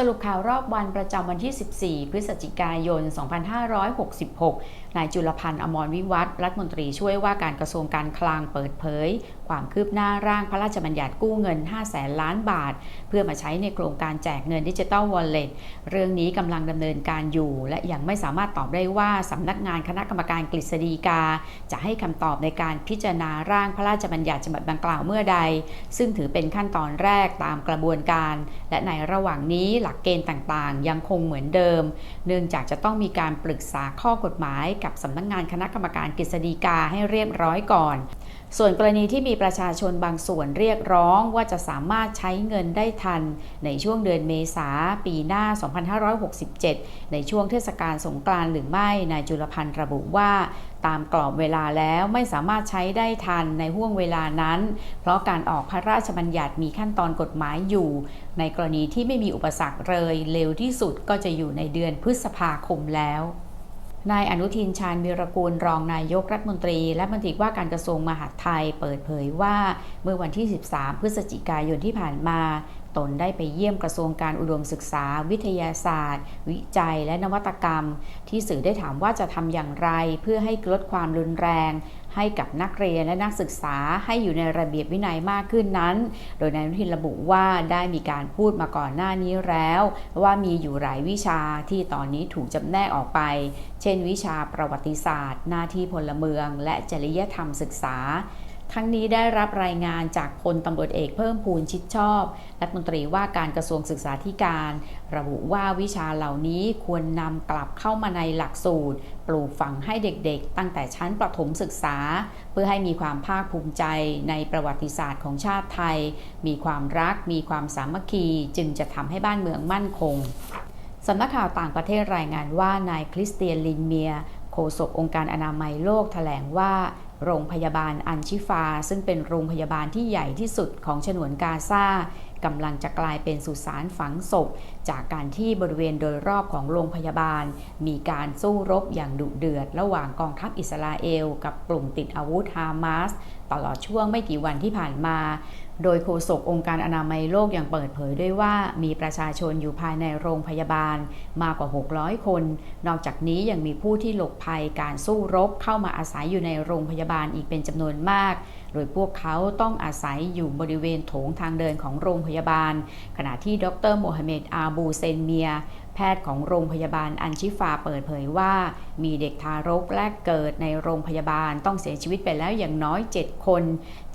สรุปข่าวรอบวันประจำวันที่ 14 พฤศจิกายน 2566 นายจุลพันธ์อมรวิวัฒน์รัฐมนตรีช่วยว่าการกระทรวงการคลังเปิดเผย ความคืบหน้าร่างพระราชบัญญัติกู้เงิน 5 แสนล้านบาท เพื่อมาใช้ในโครงการแจกเงินดิจิ t a ลวอลเล็ต เรื่องนี้กำลังดำเนินการอยู่ และยังไม่สามารถตอบได้ว่าสำนักงานคณะกรรมการกฤษฎีกา จะให้คำตอบในการพิจารณาร่างพระราชบัญญัติฉบับดังกล่าวเมื่อใด ซึ่งถือเป็นขั้นตอนแรกตามกระบวนการ และในระหว่างนี้หลักเกณฑ์ต่างๆ ยังคงเหมือนเดิม เนื่องจากจะต้องมีการปรึกษาข้อกฎหมายกับสำนักงานคณะกรรมการกฤษฎีกาให้เรียบร้อยก่อนส่วนกรณีที่มีประชาชนบางส่วนเรียกร้องว่าจะสามารถใช้เงินได้ทัน ในช่วงเดือนเมษาปีหน้า 2567 ในช่วงเทศกาลสงกรานต์หรือไม่ นายจุลพันธ์ระบุว่าตามกรอบเวลาแล้วไม่สามารถใช้ได้ทันในห่วงเวลานั้น เพราะการออกพระราชบัญญัติมีขั้นตอนกฎหมายอยู่ ในกรณีที่ไม่มีอุปสรรคเลยเร็วที่สุดก็จะอยู่ในเดือนพฤษภาคมแล้ว นายอนุทินชาญวีรกูลรองนายกรัฐมนตรี และบัญชีว่าการกระทรวงมหาดไทยเปิดเผยว่า เมื่อวันที่ 13 พฤศจิกายนที่ผ่านมา ตนได้ไปเยี่ยมกระทรวงการอุดมศึกษา วิทยาศาสตร์ วิจัยและนวัตกรรม ที่สื่อได้ถามว่าจะทำอย่างไร เพื่อให้ลดความรุนแรง ให้กับนักเรียนและนักศึกษาให้อยู่ในระเบียบวินัยมากขึ้นนั้น โดยนายอนุทินระบุว่าได้มีการพูดมาก่อนหน้านี้แล้ว ว่ามีอยู่หลายวิชาที่ตอนนี้ถูกจำแนกออกไป เช่น วิชาประวัติศาสตร์ หน้าที่พลเมือง และจริยธรรมศึกษา ทั้งนี้ได้รับรายงานจากพลตำรวจเอกเพิ่มพูนชิดชอบ รัฐมนตรีว่าการกระทรวงศึกษาธิการ ระบุว่าวิชาเหล่านี้ควรนำกลับเข้ามาในหลักสูตร ปลูกฝังให้เด็กๆ ตั้งแต่ชั้นประถมศึกษา เพื่อให้มีความภาคภูมิใจในประวัติศาสตร์ของชาติไทย มีความรัก มีความสามัคคี จึงจะทำให้บ้านเมืองมั่นคงสำนักข่าวต่างประเทศรายงานว่านายคริสเตียนลินเมียโฆษกองค์การอนามัยโลกแถลงว่า โรงพยาบาลอันชิฟา ซึ่งเป็นโรงพยาบาลที่ใหญ่ที่สุดของฉนวนกาซากำลังจะกลายเป็นสุสานฝังศพ จากการที่บริเวณโดยรอบของโรงพยาบาล มีการสู้รบอย่างดุเดือด ระหว่างกองทัพอิสราเอล กับกลุ่มติดอาวุธฮามาสตลอดช่วงไม่กี่วันที่ผ่านมา โดยโฆษกองค์การอนามัยโลกยังเปิดเผยด้วยว่า มีประชาชนอยู่ภายในโรงพยาบาลมากกว่า 600 คน นอกจากนี้ยังมีผู้ที่หลบภัยการสู้รบเข้ามาอาศัยอยู่ในโรงพยาบาลาบาลอีกเป็นจำนวนมาก โดยพวกเขาต้องอาศัยอยู่บริเวณโถงทางเดินของโรงพยาบาล ขณะที่ดรโมฮัมเหม็ดอาบูเซนเมีย แพทย์ของโรงพยาบาลอันชิฟาเปิดเผยว่า มีเด็กทารกแรกเกิดในโรงพยาบาลต้องเสียชีวิตไปแล้วอย่างน้อย 7 คน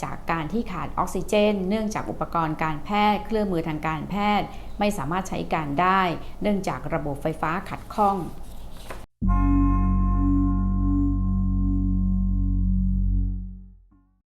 จากการที่ขาดออกซิเจน เนื่องจากอุปกรณ์การแพทย์เครื่องมือทางการแพทย์ ไม่สามารถใช้การได้ เนื่องจากระบบไฟฟ้าขัดข้อง